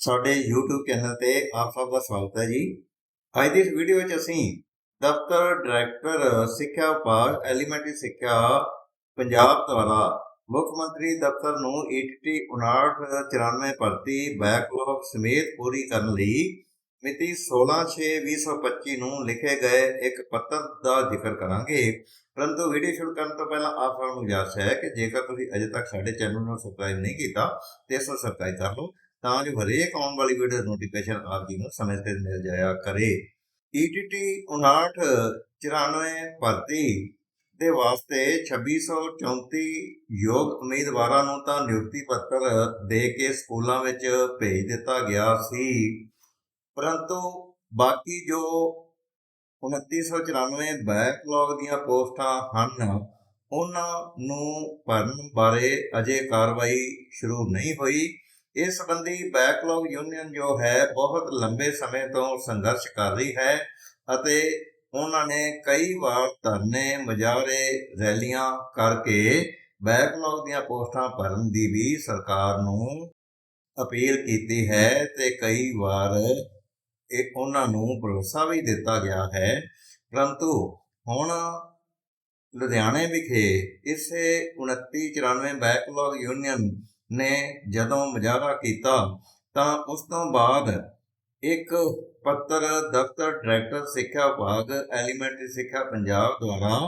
ਸਾਡੇ YouTube channel ਤੇ ਆਪ ਸਭ ਦਾ ਸਵਾਗਤ ਹੈ ਜੀ। ਅੱਜ ਦੀ ਇਸ ਵੀਡੀਓ ਵਿੱਚ ਅਸੀਂ ਦਫ਼ਤਰ ਡਾਇਰੈਕਟਰ, ਸਿੱਖਿਆ ਵਿਭਾਗ, ਐਲੀਮੈਂਟਰੀ ਸਿੱਖਿਆ, ਪੰਜਾਬ ਦੁਆਰਾ ਮੁੱਖ ਮੰਤਰੀ ਦਫ਼ਤਰ ਨੂੰ E ETT 5994 ਭਰਤੀ ਬੈਕਲੌਗ ਸਮੇਤ ਪੂਰੀ ਕਰਨ ਲਈ ਮਿਤੀ 16/6/2025 ਨੂੰ ਲਿਖੇ ਗਏ ਇੱਕ ਪੱਤਰ ਦਾ ਜ਼ਿਕਰ ਕਰਾਂਗੇ। ਪਰੰਤੂ ਵੀਡੀਓ ਸ਼ੁਰੂ ਕਰਨ ਤੋਂ ਪਹਿਲਾਂ ਆਪ ਸਭ ਨੂੰ ਗੁਜ਼ਾਰਿਸ਼ ਹੈ ਕਿ ਜੇਕਰ ਤੁਸੀਂ ਅਜੇ ਤੱਕ ਸਾਡੇ ਚੈਨਲ ਨੂੰ ਸਬਸਕ੍ਰਾਈਬ ਨਹੀਂ ਕੀਤਾ, ਤੇ ਇਸ ਨੂੰ ਸਬਸਕ੍ਰਾਈਬ ਕਰ ਲਓ। ਤਾਂ ਜੋ ਹਰੇਕ ਆਉਣ ਵਾਲੀ ਵੀਡੀਓ ਨੋਟੀਫਿਕੇਸ਼ਨ ਆਪ ਜੀ ਨੂੰ ਸਮੇਂ ਤੇ ਮਿਲ ਜਾਇਆ ਕਰੇ। E ETT 5994 ਭਰਤੀ ਦੇ ਵਾਸਤੇ 2634 ਯੋਗ ਉਮੀਦਵਾਰਾਂ ਨੂੰ ਤਾਂ ਨਿਯੁਕਤੀ ਪੱਤਰ ਦੇ ਕੇ ਸਕੂਲਾਂ ਵਿੱਚ ਭੇਜ ਦਿੱਤਾ ਗਿਆ ਸੀ। ਪਰੰਤੂ ਬਾਕੀ ਜੋ 2994 ਬੈਕਲੌਗ ਦੀਆਂ ਪੋਸਟਾਂ ਹਨ, ਉਹਨਾਂ ਨੂੰ ਭਰਨ ਬਾਰੇ ਅਜੇ ਕਾਰਵਾਈ ਸ਼ੁਰੂ ਨਹੀਂ ਹੋਈ। ਇਸ ਸੰਬੰਧੀ ਬੈਕਲੌਗ ਯੂਨੀਅਨ ਜੋ ਹੈ, ਬਹੁਤ ਲੰਬੇ ਸਮੇਂ ਤੋਂ ਸੰਘਰਸ਼ ਕਰ ਰਹੀ ਹੈ ਅਤੇ ਉਹਨਾਂ ਨੇ ਕਈ ਵਾਰ ਧਰਨੇ, ਮੁਜ਼ਾਹਰੇ, ਰੈਲੀਆਂ ਕਰਕੇ ਬੈਕਲੌਗ ਦੀਆਂ ਪੋਸਟਾਂ ਭਰਨ ਦੀ ਵੀ ਸਰਕਾਰ ਨੂੰ ਅਪੀਲ ਕੀਤੀ ਹੈ ਤੇ ਕਈ ਵਾਰ ਇਹ ਉਹਨਾਂ ਨੂੰ ਭਰੋਸਾ ਵੀ ਦਿੱਤਾ ਗਿਆ ਹੈ। ਪਰੰਤੂ ਹੁਣ ਲੁਧਿਆਣੇ ਵਿਖੇ ਇਸੇ 2994 ਬੈਕਲੌਗ ਯੂਨੀਅਨ ਨੇ ਜਦੋਂ ਮੁਜ਼ਾਹਰਾ ਕੀਤਾ ਤਾਂ ਉਸ ਤੋਂ ਬਾਅਦ ਇੱਕ ਪੱਤਰ, ਦਫ਼ਤਰ ਡਾਇਰੈਕਟਰ ਸਿੱਖਿਆ ਵਿਭਾਗ, ਐਲੀਮੈਂਟਰੀ ਸਿੱਖਿਆ ਪੰਜਾਬ ਦੁਆਰਾ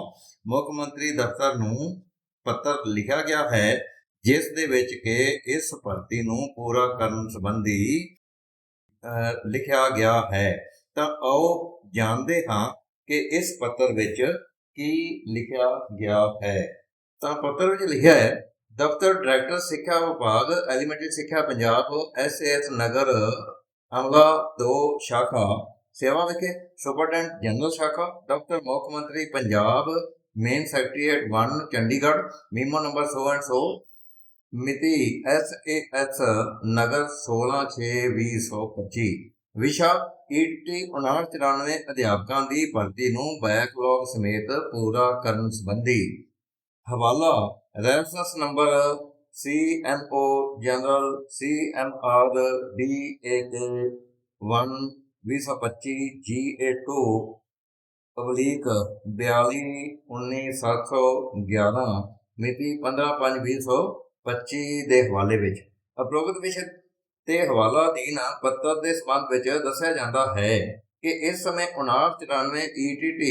ਮੁੱਖ ਮੰਤਰੀ ਦਫ਼ਤਰ ਨੂੰ ਪੱਤਰ ਲਿਖਿਆ ਗਿਆ ਹੈ, ਜਿਸ ਦੇ ਵਿੱਚ ਕਿ ਇਸ ਭਰਤੀ ਨੂੰ ਪੂਰਾ ਕਰਨ ਸੰਬੰਧੀ ਲਿਖਿਆ ਗਿਆ ਹੈ। ਤਾਂ ਆਓ ਜਾਣਦੇ ਹਾਂ ਕਿ ਇਸ ਪੱਤਰ ਵਿੱਚ ਕੀ ਲਿਖਿਆ ਗਿਆ ਹੈ। ਤਾਂ ਪੱਤਰ ਵਿੱਚ ਲਿਖਿਆ ਹੈ ਦਫ਼ਤਰ, ਡਾਇਰੈਕਟਰ, ਸਿੱਖਿਆ ਵਿਭਾਗ, ਐਲੀਮੈਂਟਰੀ ਸਿੱਖਿਆ ਪੰਜਾਬ ਐਸਏਐਸ ਨਗਰ, ਅਮਲਾ 2 ਸ਼ਾਖਾ ਸੇਵਾ ਵਿਖੇ ਸੁਪਰਡੈਂਟ ਜਨਰਲ ਸ਼ਾਖਾ, ਦਫ਼ਤਰ, ਮੁੱਖ ਮੰਤਰੀ Punjab, main secretariat 1 Chandigarh, memo number 100 and 100 ਮਿਤੀ ਐਸਏਐਸ ਨਗਰ 16/6/2025 ਵਿਸ਼ਾ E ਈਟੀ 5994 ਅਧਿਆਪਕਾਂ ਦੀ ਭਰਤੀ ਨੂੰ ਬੈਕਲੌਗ ਸਮੇਤ ਪੂਰਾ ਕਰਨ ਸੰਬੰਧੀ ਹਵਾਲਾ reference number CMO general CMR DAK 1 2025 GA2 public 42 19711 ਮਿਤੀ 15/5/2025 ਦੇ ਹਵਾਲੇ ਵਿੱਚ। ਉਪਰੋਕਤ ਵਿਸ਼ੇ ਤੇ ਹਵਾਲਾ ਅਧੀਨ ਪੱਤਰ ਦੇ ਸੰਬੰਧ ਵਿੱਚ ਦੱਸਿਆ ਜਾਂਦਾ ਹੈ ਕਿ ਇਸ ਸਮੇਂ 5994 ETT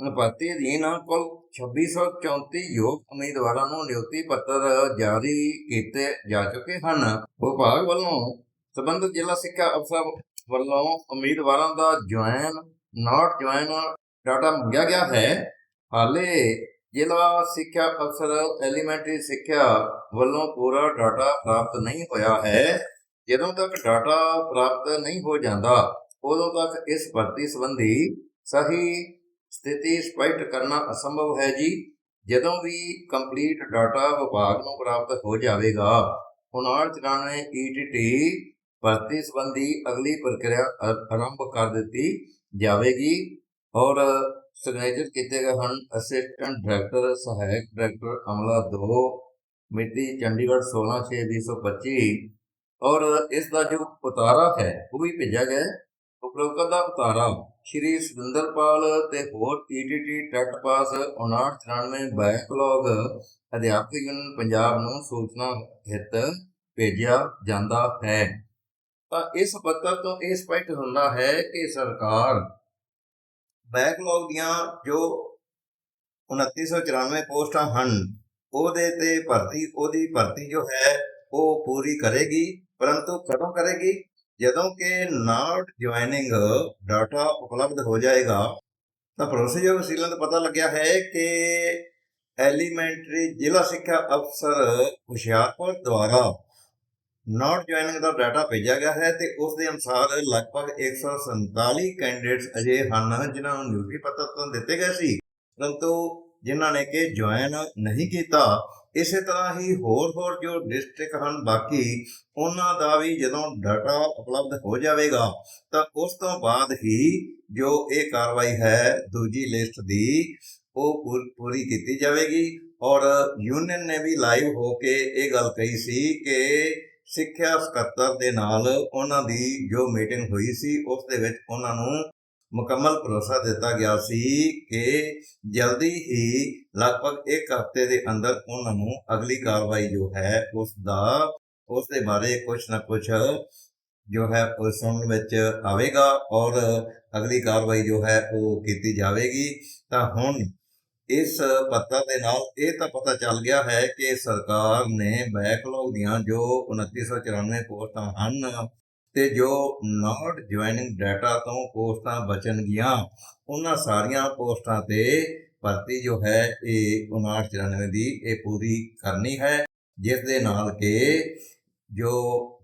ਭਰਤੀ ਅਧੀਨ ਕੁੱਲ 2634 ਯੋਗ ਉਮੀਦਵਾਰਾਂ ਨੂੰ ਨਿਯੁਕਤੀ ਪੱਤਰ ਜਾਰੀ ਕੀਤੇ ਜਾ ਚੁੱਕੇ ਹਨ। ਵਿਭਾਗ ਵੱਲੋਂ ਸਬੰਧਤ ਜ਼ਿਲ੍ਹਾ ਸਿੱਖਿਆ ਅਫਸਰ ਵੱਲੋਂ ਉਮੀਦਵਾਰਾਂ ਦਾ ਜੁਆਇਨ, ਨਾਟ ਜੁਆਇਨ ਡਾਟਾ ਮੰਗਿਆ ਗਿਆ ਹੈ। ਹਾਲੇ ਜ਼ਿਲ੍ਹਾ ਸਿੱਖਿਆ ਅਫਸਰ ਐਲੀਮੈਂਟਰੀ ਸਿੱਖਿਆ ਵੱਲੋਂ ਪੂਰਾ ਡਾਟਾ ਪ੍ਰਾਪਤ ਨਹੀਂ ਹੋਇਆ ਹੈ। ਜਦੋਂ ਤੱਕ ਡਾਟਾ ਪ੍ਰਾਪਤ ਨਹੀਂ ਹੋ ਜਾਂਦਾ, ਉਦੋਂ ਤੱਕ ਇਸ ਭਰਤੀ ਸੰਬੰਧੀ ਸਹੀ ਸਥਿਤੀ ਸਪਸ਼ਟ ਕਰਨਾ ਅਸੰਭਵ ਹੈ ਜੀ। ਜਦੋਂ ਵੀ ਕੰਪਲੀਟ ਡਾਟਾ ਵਿਭਾਗ ਨੂੰ ਪ੍ਰਾਪਤ ਹੋ ਜਾਵੇਗਾ 5994 ETT ਭਰਤੀ ਸੰਬੰਧੀ ਅਗਲੀ ਪ੍ਰਕਿਰਿਆ ਆਰੰਭ ਕਰ ਦਿੱਤੀ ਜਾਵੇਗੀ ਔਰ ਸਿਗਨੇਚਰ ਕੀਤੇ ਗਏ ਹਨ ਅਸਿਸਟੈਂਟ ਡਾਇਰੈਕਟਰ ਸਹਾਇਕ ਡਾਇਰੈਕਟਰ ਅਮਲਾ 2 ਮਿਤੀ ਚੰਡੀਗੜ੍ਹ 16/6/2025 ਔਰ ਇਸ ਦਾ ਜੋ ਉਤਾਰਾ ਹੈ ਉਹ ਵੀ ਭੇਜਿਆ ਗਿਆ ਹੈ ਦਾ ਉਤਾਰਾ ਸ਼੍ਰੀ ਸੁਰਿੰਦਰਪਾਲ ਤੇ ਹੋਰ ਈਟੀਟੀ ਟੈਟ ਪਾਸ 5994 ਬੈਕਲੌਗ ਅਧਿਆਪਕ ਯੂਨੀਅਨ ਪੰਜਾਬ ਨੂੰ ਸੂਚਨਾ ਹਿੱਤ ਭੇਜਿਆ ਜਾਂਦਾ ਹੈ। ਤਾਂ ਇਸ ਪੱਤਰ ਤੋਂ ਇਹ ਸਪਸ਼ਟ ਹੁੰਦਾ ਹੈ ਕਿ ਸਰਕਾਰ ਬੈਕਲੌਗ ਦੀਆਂ ਜੋ 2994 ਪੋਸਟਾਂ ਹਨ, ਉਹਦੇ ਤੇ ਭਰਤੀ, ਉਹਦੀ ਭਰਤੀ ਜੋ ਹੈ, ਉਹ ਪੂਰੀ ਕਰੇਗੀ, ਪਰੰਤੂ ਕਦੋਂ ਕਰੇਗੀ? ਜਦੋਂ ਕਿ ਨਾਟ ਜੁਆਇਨਿੰਗ ਡਾਟਾ ਉਪਲਬਧ ਹੋ ਜਾਏਗਾ, ਤਾਂ ਭਰੋਸੇਯੋਗ ਵਸੀਲਿਆਂ ਤੋਂ ਪਤਾ ਲੱਗਿਆ ਹੈ ਕਿ ਐਲੀਮੈਂਟਰੀ ਜ਼ਿਲ੍ਹਾ ਸਿੱਖਿਆ ਅਫਸਰ ਹੁਸ਼ਿਆਰਪੁਰ ਦੁਆਰਾ ਨਾਟ ਜੁਆਇਨਿੰਗ ਦਾ ਡਾਟਾ ਭੇਜਿਆ ਗਿਆ ਹੈ ਤੇ ਉਸ ਦੇ ਅਨੁਸਾਰ ਲਗਭਗ 147 ਕੈਂਡੀਡੇਟਸ ਅਜੇ ਹਨ ਜਿਨ੍ਹਾਂ ਨੂੰ ਨਿਯੁਕਤੀ ਪੱਤਰ ਤਾਂ ਦਿੱਤੇ ਗਏ ਸੀ। ਪਰੰਤੂ ਜਿਨ੍ਹਾਂ ਨੇ ਕਿ ਜੁਆਇਨ ਨਹੀਂ ਕੀਤਾ, ਇਸੇ ਤਰ੍ਹਾਂ ਹੀ ਹੋਰ ਹੋਰ ਜੋ ਡਿਸਟ੍ਰਿਕਟ ਹਨ, ਬਾਕੀ ਉਹਨਾਂ ਦਾ ਵੀ ਜਦੋਂ ਡਾਟਾ ਉਪਲਬਧ ਹੋ ਜਾਵੇਗਾ, ਤਾਂ ਉਸ ਤੋਂ ਬਾਅਦ ਹੀ ਜੋ ਇਹ ਕਾਰਵਾਈ ਹੈ, ਦੂਜੀ ਲਿਸਟ ਦੀ, ਉਹ ਪੂਰ- ਪੂਰੀ ਕੀਤੀ ਜਾਵੇਗੀ। ਔਰ ਯੂਨੀਅਨ ਨੇ ਵੀ ਲਾਈਵ ਹੋ ਕੇ ਇਹ ਗੱਲ ਕਹੀ ਸੀ ਕਿ ਸਿੱਖਿਆ ਸਕੱਤਰ ਦੇ ਨਾਲ ਉਹਨਾਂ ਦੀ ਜੋ ਮੀਟਿੰਗ ਹੋਈ ਸੀ, ਉਸ ਦੇ ਵਿੱਚ ਉਹਨਾਂ ਨੂੰ ਮੁਕੰਮਲ ਭਰੋਸਾ ਦਿੱਤਾ ਗਿਆ ਸੀ ਕਿ ਜਲਦੀ ਹੀ ਲਗਭਗ ਇੱਕ ਹਫ਼ਤੇ ਦੇ ਅੰਦਰ ਉਹਨਾਂ ਨੂੰ ਅਗਲੀ ਕਾਰਵਾਈ ਜੋ ਹੈ, ਉਸ ਦਾ, ਉਸ ਦੇ ਬਾਰੇ ਕੁਝ ਨਾ ਕੁਝ ਜੋ ਹੈ, ਉਹ ਸੁਣਨ ਵਿੱਚ ਆਵੇਗਾ ਔਰ ਅਗਲੀ ਕਾਰਵਾਈ ਜੋ ਹੈ, ਉਹ ਕੀਤੀ ਜਾਵੇਗੀ। ਤਾਂ ਹੁਣ ਇਸ ਪੱਤਰ ਦੇ ਨਾਲ ਇਹ ਤਾਂ ਪਤਾ ਚੱਲ ਗਿਆ ਹੈ ਕਿ ਸਰਕਾਰ ਨੇ ਬੈਕਲੌਗ ਦੀਆਂ ਜੋ 2994 ਪੋਸਟਾਂ ਹਨ ਤੇ ਜੋ ਨਾਟ ਜੁਆਇਨਿੰਗ ਡਾਟਾ ਤੋਂ ਪੋਸਟਾਂ ਬਚਣਗੀਆਂ ਉਹਨਾਂ ਸਾਰੀਆਂ ਪੋਸਟਾਂ ਤੇ ਭਰਤੀ ਜੋ ਹੈ ਇਹ 5994 ਦੀ ਇਹ ਪੂਰੀ ਕਰਨੀ ਹੈ, ਜਿਸ ਦੇ ਨਾਲ ਕਿ ਜੋ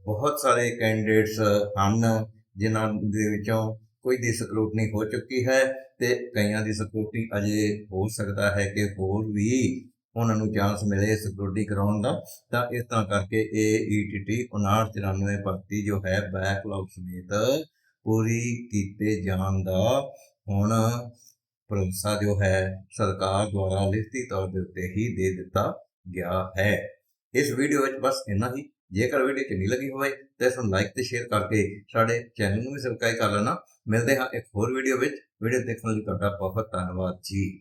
ਬਹੁਤ ਸਾਰੇ ਕੈਂਡੀਡੇਟਸ ਹਨ, ਜਿਨ੍ਹਾਂ ਦੇ ਵਿੱਚੋਂ ਕੋਈ ਦੀ ਸਕਰੂਟਨੀ ਹੋ ਚੁੱਕੀ ਹੈ ਤੇ ਕਈਆਂ ਦੀ ਸਕਰੂਟਨੀ ਅਜੇ ਹੋ ਸਕਦਾ ਹੈ ਕਿ ਹੋਰ ਵੀ ਉਹਨਾਂ ਨੂੰ ਚਾਂਸ ਮਿਲੇ ਸਕਰੂਟਨੀ ਕਰਾਉਣ ਦਾ, ਤਾਂ ਇਸ ਤਰ੍ਹਾਂ ਕਰਕੇ ਇਹ E ਈਟੀਟੀ 5994 ਭਰਤੀ ਜੋ ਹੈ ਬੈਕਲੌਗ ਸਮੇਤ ਪੂਰੀ ਕੀਤੇ ਜਾਣ ਦਾ ਹੁਣ ਭਰੋਸਾ ਜੋ ਹੈ ਸਰਕਾਰ ਦੁਆਰਾ ਲਿਖਤੀ ਤੌਰ ਦੇ ਉੱਤੇ ਹੀ ਦੇ ਦਿੱਤਾ ਗਿਆ ਹੈ। ਇਸ ਵੀਡੀਓ ਵਿੱਚ ਬਸ ਇੰਨਾ ਹੀ। ਜੇਕਰ ਵੀਡੀਓ ਚੰਗੀ ਲੱਗੀ ਹੋਵੇ ਤਾਂ ਇਸ ਨੂੰ ਲਾਈਕ ਤੇ ਸ਼ੇਅਰ ਕਰਕੇ ਸਾਡੇ ਚੈਨਲ ਨੂੰ ਵੀ ਸਬਸਕ੍ਰਾਈਬ ਕਰ ਲੈਣਾ। ਮਿਲਦੇ ਹਾਂ ਇੱਕ ਹੋਰ ਵੀਡੀਓ ਵਿੱਚ। ਵੀਡੀਓ ਦੇਖਣ ਲਈ ਤੁਹਾਡਾ ਬਹੁਤ ਧੰਨਵਾਦ ਜੀ।